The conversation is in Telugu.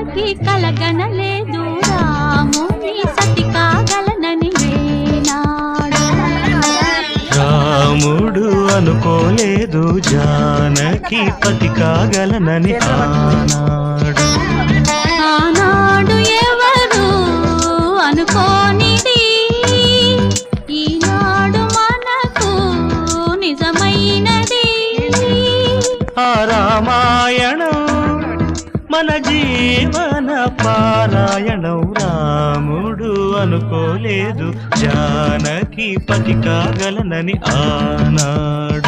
జానకి కలగనలేదు రాముని సతి కాగలనని రాముడు అనుకోలేదు జానకి పతి కాగలనని ఆనాడు. ఆనాడు ఎవరు అనుకోనిది? ఈనాడు మనకు నిజమైనది. ఆ రామాయణం మన జీవన పారాయణం రాముడు అనుకోలేదు. జానకి పతి కాగలనని ఆనాడు